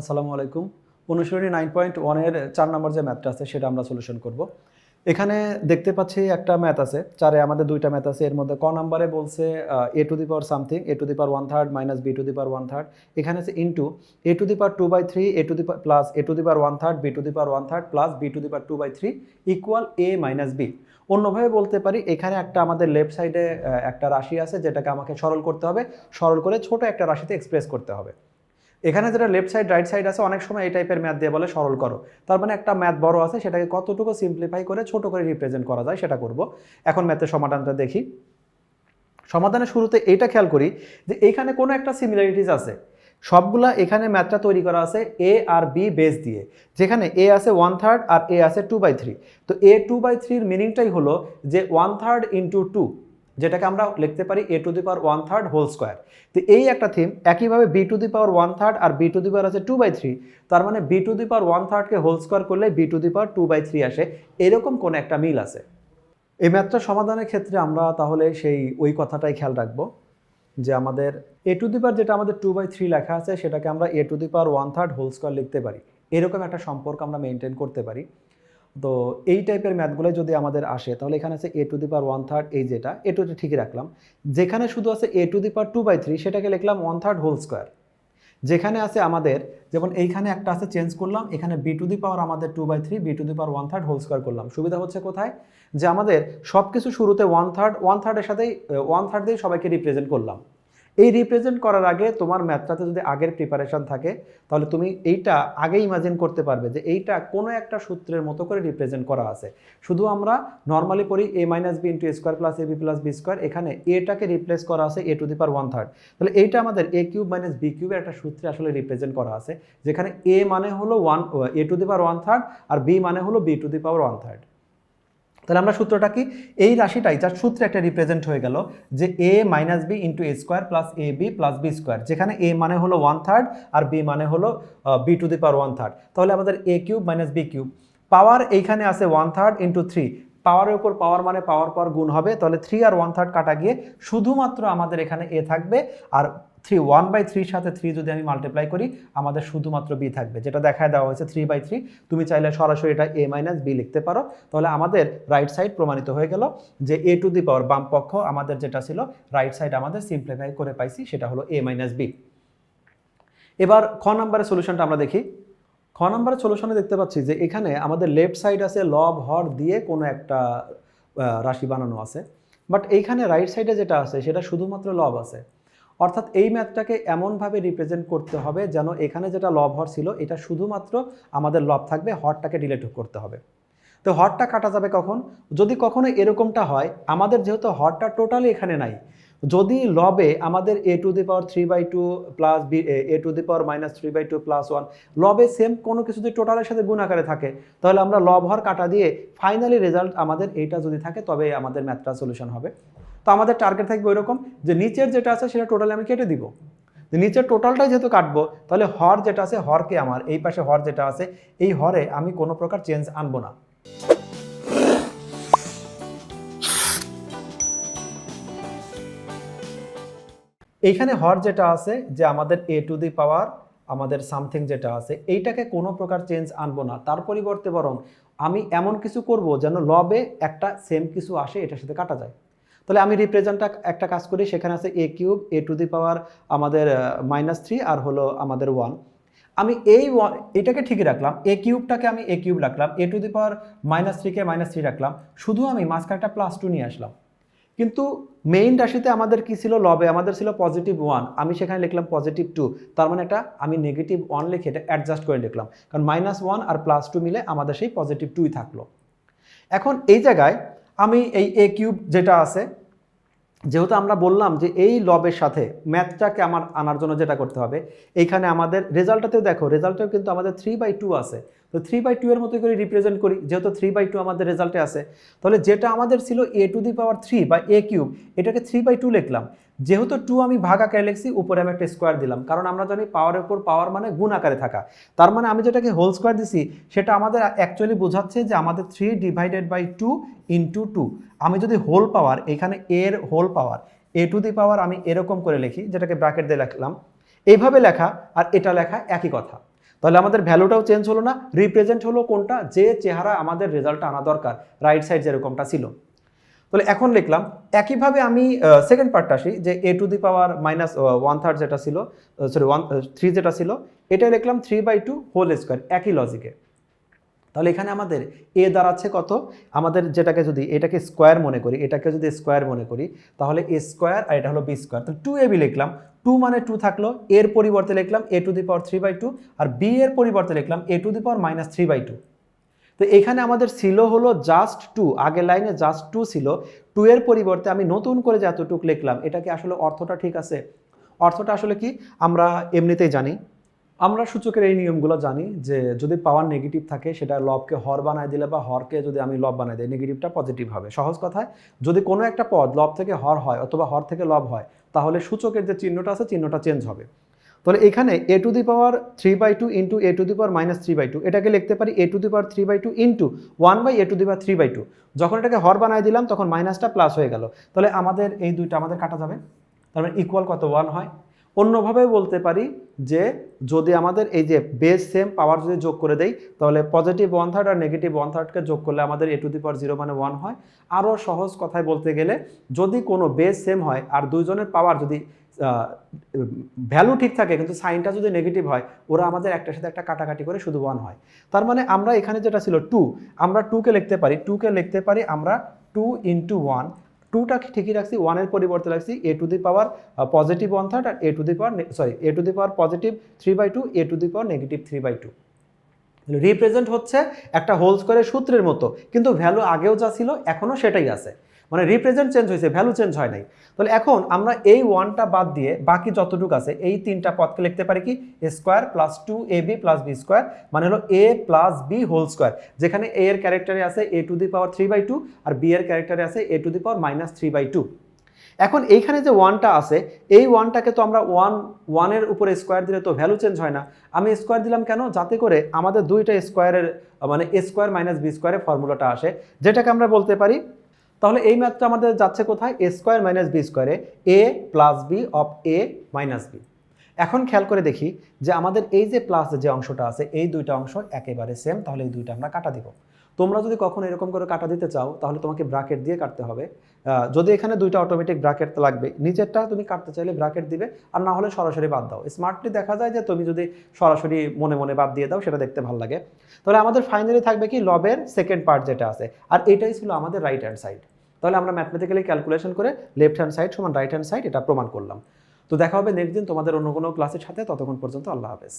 আসসালামু আলাইকুম। অনুসরণী nine point ওয়ানের চার নম্বর যে ম্যাথটা আছে, সেটা আমরা সলিউশন করব। এখানে দেখতে পাচ্ছি একটা ম্যাথ আছে, চারে আমাদের দুইটা ম্যাথ আছে। এর মধ্যে ক নাম্বারে বলছে A to the power something A to the power one third minus B to the power one third এখানে আছে into A to the power two by three A to the plus A to the power one third B to the power one third plus B to the power two by three equal A minus B অন্যভাবে বলতে পারি, এখানে একটা আমাদের left সাইডে একটা রাশি আছে, যেটাকে আমাকে সরল করতে হবে। সরল করে ছোট একটা রাশিতে এক্সপ্রেস করতে হবে। এখানে যেটা লেফট সাইড রাইট সাইড আছে, অনেক সময় এই টাইপের ম্যাথ দিয়ে বলে, সরল করো। তার মানে একটা ম্যাথ বড় আছে, সেটাকে কতটুকু সিম্পলিফাই করে ছোট করে রিপ্রেজেন্ট করা যায় সেটা করব। এখন ম্যাথের সমাধানটা দেখি। সমাধানের শুরুতে এইটা খেয়াল করি যে এইখানে কোনো একটা সিমিলারিটিস আছে। সবগুলা এখানে ম্যাথটা তৈরি করা আছে এ আর বি বেস দিয়ে। যেখানে এ আছে ওয়ান থার্ড আর এ আছে টু বাই থ্রি তো এ টু বাই থ্রির মিনিংটাই হলো যে ওয়ান থার্ড ইন্টু টু যেটাকে আমরা লিখতে পারি A to the power one third whole square তো এই একটা থিম একইভাবে B to the power one third R B to the power আছে টু বাই থ্রি তার মানে B to the power one থার্ডকে whole square করলে B to the power two by three আসে। এরকম কোনো একটা মিল আছে। এই ম্যাথটা সমাধানের ক্ষেত্রে আমরা তাহলে সেই ওই কথাটাই খেয়াল রাখব, যে আমাদের এ টু দি পাওয়ার যেটা আমাদের টু বাই থ্রি লেখা আছে, সেটাকে আমরা A to the power one third whole square লিখতে পারি। এরকম একটা সম্পর্ক আমরা মেনটেন করতে পারি। তো এই টাইপের ম্যাথগুলো যদি আমাদের আসে, তাহলে এখানে আছে A to the power one third এই যেটা এ টু ঠিকই রাখলাম। যেখানে শুধু আছে A to the power two by three সেটাকে লিখলাম ওয়ান থার্ড হোল স্কোয়ার যেখানে আছে আমাদের, যেমন এইখানে একটা আছে চেঞ্জ করলাম, এখানে বি টু দি পাওয়ার আমাদের two by three B to the power one third whole square করলাম। সুবিধা হচ্ছে কোথায়? যে আমাদের সব কিছু শুরুতে ওয়ান থার্ড ওয়ান থার্ডের সাথেই ওয়ান থার্ড দিয়ে সবাইকে রিপ্রেজেন্ট করলাম। এই রিপ্রেজেন্ট করার আগে তোমার ম্যাথটাতে যদি আগের প্রিপারেশন থাকে, তাহলে তুমি এইটা আগে ইমাজিন করতে পারবে যে এইটা কোনো একটা সূত্রের মতো করে রিপ্রেজেন্ট করা আছে। শুধু আমরা নর্মালি পড়ি A minus B into square plus A B plus B square এখানে এটাকে রিপ্লেস করা আছে A to the power one third তাহলে এইটা আমাদের এ কিউব মাইনাস বি কিউবের একটা সূত্রে আসলে রিপ্রেজেন্ট করা আছে, যেখানে এ মানে হলো one A to the power one third R B মানে হলো B to the power one third তাহলে আমরা সূত্রটা কি? এই রাশিটাই যার সূত্রে একটা রিপ্রেজেন্ট হয়ে গেল যে A minus B into A square plus A B plus B square যেখানে এ মানে হলো ওয়ান থার্ড আর বি মানে হলো B to the power one third তাহলে আমাদের A cube minus B cube power এইখানে আছে ওয়ান থার্ড ইন্টু থ্রি পাওয়ারের উপর পাওয়ার মানে পাওয়ার পাওয়ার গুণ হবে, তাহলে থ্রি আর ওয়ান থার্ড কাটা গিয়ে শুধুমাত্র আমাদের এখানে এ থাকবে আর থ্রি ওয়ান বাই থ্রির সাথে থ্রি যদি আমি মাল্টিপ্লাই করি, আমাদের শুধুমাত্র বি থাকবে। যেটা দেখায় দেওয়া হয়েছে থ্রি বাই থ্রি তুমি চাইলে সরাসরি এটা এ মাইনাস বি লিখতে পারো। তাহলে আমাদের রাইট সাইড প্রমাণিত হয়ে গেল যে এ টু দি পাওয়ার বাম পক্ষ আমাদের যেটা ছিল রাইট সাইড আমাদের সিম্পলিফাই করে পাইছি, সেটা হলো এ মাইনাস বি এবার খ নাম্বারের সলিউশনটা আমরা দেখি। খ নাম্বারের সলিউশনে দেখতে পাচ্ছি যে এখানে আমাদের লেফট সাইড আছে লব হর দিয়ে কোনো একটা রাশি বানানো আছে। বাট এইখানে রাইট সাইডে যেটা আছে, সেটা শুধুমাত্র লব আছে। অর্থাৎ এই ম্যাথটাকে এমনভাবে রিপ্রেজেন্ট করতে হবে যেন এখানে যেটা লব হর ছিল, এটা শুধুমাত্র আমাদের লব থাকবে, হরটাকে ডিলেট করতে হবে। তো হরটা কাটা যাবে কখন? যদি কখনো এরকমটা হয়, আমাদের যেহেতু হরটা টোটালি এখানে নাই যদি লবে আমাদের A to the power three by two plus B A to the power minus three by two plus one লবে same কোনো কিছু যদি টোটালের সাথে গুণ আকারে থাকে, তাহলে আমরা লব হর কাটা দিয়ে ফাইনালি রেজাল্ট আমাদের এইটা যদি থাকে, তবে আমাদের ম্যাথটা সলিউশন হবে। তো আমাদের টার্গেট থাকবে ওইরকম যে নিচের যেটা আছে সেটা টোটালি আমি কেটে দিব। নিচের টোটালটাই যেহেতু কাটবো, তাহলে হর যেটা আছে, হরকে আমার, এই পাশে হর যেটা আছে, এই হরে আমি কোনো প্রকার চেঞ্জ আনব না। এইখানে হর যেটা আছে, যে আমাদের এ টু দি পাওয়ার আমাদের সামথিং যেটা আছে, এইটাকে কোনো প্রকার চেঞ্জ আনব না। তার পরিবর্তে বরং আমি এমন কিছু করব যেন লবে একটা সেম কিছু আসে, এটার সাথে কাটা যায়। তাহলে আমি রিপ্রেজেন্টটা একটা কাজ করি, সেখানে আছে এ cube A to the power আমাদের মাইনাস থ্রি আর হলো আমাদের ওয়ান আমি এই ওয়ান এটাকে ঠিকই রাখলাম এ কিউবটাকে আমি এ কিউব রাখলাম A to the power minus থ্রিকে minus three রাখলাম, শুধু আমি মাঝখানে একটা প্লাস টু নিয়ে আসলাম। কিন্তু মেইন রাশিতে আমাদের কি ছিল? লবে আমাদের ছিল পজিটিভ ওয়ান আমি সেখানে লিখলাম পজিটিভ টু তার মানে এটা আমি নেগেটিভ ওয়ান লিখে এটা অ্যাডজাস্ট করে লিখলাম। কারণ মাইনাস ওয়ান আর প্লাস টু মিলে আমাদের সেই পজিটিভ টুই থাকল। এখন এই জায়গায় আমি এই এ কিউব যেটা আছে, যেহেতু আমরা বললাম যে এই লবের সাথে ম্যাথটাকে আমার আনার জন্য যেটা করতে হবে, এইখানে আমাদের রেজাল্টটাতেও দেখো রেজাল্টেও কিন্তু আমাদের থ্রি বাই টু আছে। তো থ্রি বাই টু এর মতো করে রিপ্রেজেন্ট করি, যেহেতু থ্রি বাই টু আমাদের রেজাল্টে আছে। তাহলে যেটা আমাদের ছিল এ টু দি পাওয়ার থ্রি বা এ কিউব এটাকে থ্রি বাই টু লিখলাম। যেহেতু টু আমি ভাগ আকারে লিখছি, উপরে আমি একটা স্কোয়ার দিলাম। কারণ আমরা জানি পাওয়ারের উপর পাওয়ার মানে গুণ আকারে থাকা। তার মানে আমি যেটাকে হোল স্কোয়ার দিছি, সেটা আমাদের অ্যাকচুয়ালি বোঝাচ্ছে যে আমাদের three divided by two into two আমি যদি হোল পাওয়ার এখানে এর whole power A to the পাওয়ার আমি এরকম করে লিখি, যেটাকে ব্র্যাকেট দিয়ে লিখলাম। এইভাবে লেখা, আর এটা লেখা একই কথা। তাহলে আমাদের ভ্যালুটাও চেঞ্জ হলো না রিপ্রেজেন্ট হলো কোনটা, যে চেহারা আমাদের রেজাল্টটা আনা দরকার রাইট সাইড যেরকমটা ছিল। তাহলে এখন লিখলাম, একইভাবে আমি সেকেন্ড পার্টটা আসি, যে A to the power minus one third যেটা ছিল সরি ওয়ান থ্রি যেটা ছিল এটা লিখলাম three by two whole square একই লজিকে তাহলে এখানে আমাদের এ দাঁড়াচ্ছে কত? আমাদের যেটাকে যদি, এটাকে স্কোয়ার মনে করি, এটাকে যদি স্কোয়ার মনে করি, তাহলে এ স্কোয়ার আর এটা হলো বি স্কোয়ার তাহলে টু এ বি লিখলাম। টু মানে টু থাকল, এর পরিবর্তে লিখলাম A to the power three by two R B এর পরিবর্তে লিখলাম A to the power minus three by two তো এখানে আমাদের ছিল হলো জাস্ট টু আগের লাইনে জাস্ট টু ছিল। টু এর পরিবর্তে আমি নতুন করে যে এতটুক লিখলাম এটা কি আসলে অর্থটা ঠিক আছে? অর্থটা আসলে কি? আমরা এমনিতেই জানি। আমরা সূচকের এই নিয়মগুলো জানি যে যদি পাওয়ার নেগেটিভ থাকে, সেটা লবকে হর বানায় দিলে বা হরকে যদি আমি লব বানাই দিই নেগেটিভটা পজিটিভ হবে। সহজ কথায় যদি কোনো একটা পদ লব থেকে হর হয় অথবা হর থেকে লব হয়, তাহলে সূচকের যে চিহ্নটা আছে, চিহ্নটা চেঞ্জ হবে। তাহলে এখানে A to the power three by two into A to the power minus three by two এটাকে লিখতে পারি A to the power three by two into one by A to the power three by two যখন এটাকে হর বানায় দিলাম, তখন মাইনাসটা plus হয়ে গেল। তাহলে আমাদের এই দুইটা আমাদের কাটা যাবে। তার মানে ইকুয়াল কত? ওয়ান হয়। অন্যভাবে বলতে পারি যে যদি আমাদের এই যে বেস সেম পাওয়ার যদি যোগ করে দেই, তাহলে পজিটিভ ওয়ান থার্ড আর নেগেটিভ ওয়ান থার্ডকে যোগ করলে আমাদের a to the power zero মানে ওয়ান হয়। আরও সহজ কথায় বলতে গেলে, যদি কোনো বেস সেম হয় আর দুইজনের পাওয়ার যদি ভ্যালু ঠিক থাকে, কিন্তু সাইনটা যদি নেগেটিভ হয়, ওরা আমাদের একটার সাথে একটা কাটাকাটি করে শুধু ওয়ান হয়। তার মানে আমরা এখানে যেটা ছিল টু আমরা টুকে লিখতে পারি টুকে লিখতে পারি আমরা টু ইন্টু ওয়ান টুটা ঠিকই রাখছি ওয়ানের পরিবর্তে রাখছি a to the power positive one third R a to the power sorry a to the power positive three by two a to the power negative three by two represent হচ্ছে একটা whole স্কোয়ারের সূত্রের মতো। কিন্তু value আগেও যা ছিল, এখনও সেটাই আছে। মানে রিপ্রেজেন্ট চেঞ্জ হয়েছে ভ্যালু চেঞ্জ হয় নাই। তাহলে এখন আমরা এই ওয়ানটা বাদ দিয়ে বাকি যতটুকু আছে, এই তিনটা পদকে লিখতে পারি কি? Square plus two a b plus b square মানে হলো a plus b whole square যেখানে এ এর ক্যারেক্টারে আছে a to the power three by two R B এর ক্যারেক্টারে আছে a to the power minus three by two এখন এইখানে যে ওয়ানটা আছে, এই ওয়ানটাকে তো আমরা ওয়ান ওয়ানের উপরে স্কোয়ার দিলে তো ভ্যালু চেঞ্জ হয় না। আমি স্কোয়ার দিলাম কেন? যাতে করে আমাদের দুইটা স্কোয়ারের মানে স্কোয়ার মাইনাস বি স্কোয়ারের ফর্মুলাটা আসে, যেটাকে আমরা বলতে পারি, তাহলে এই ম্যাথটা আমাদের যাচ্ছে কোথায়? এ স্কোয়ার মাইনাস বি স্কোয়ারে a plus b of a minus b এখন খেয়াল করে দেখি যে আমাদের এই যে প্লাস যে অংশটা আছে, এই দুইটা অংশ একেবারে সেম তাহলে এই দুইটা আমরা কাটা দিব। তোমরা যদি কখনো এরকম করে কাটা দিতে চাও, তাহলে তোমাকে ব্রাকেট দিয়ে কাটতে হবে। যদি এখানে দুইটা অটোমেটিক ব্রাকেট লাগবে, নিচেরটা তুমি কাটতে চাইলে ব্রাকেট দিবে, আর না হলে সরাসরি বাদ দাও। স্মার্টলি দেখা যায় যে তুমি যদি সরাসরি মনে মনে বাদ দিয়ে দাও, সেটা দেখতে ভালো লাগে। তাহলে আমাদের ফাইনালি থাকবে কি লবের সেকেন্ড পার্ট যেটা আছে। আর এটাই ছিল আমাদের রাইট হ্যান্ড সাইড তাহলে আমরা ম্যাথমেটিক্যালি ক্যালকুলেশন করে লেফট হ্যান্ড সাইড সমান রাইট হ্যান্ড সাইড এটা প্রমাণ করলাম। তো দেখা হবে নেক্সট দিন তোমাদের অন্য কোনো ক্লাসের সাথে, ততক্ষণ পর্যন্ত আল্লাহ হাফেজ।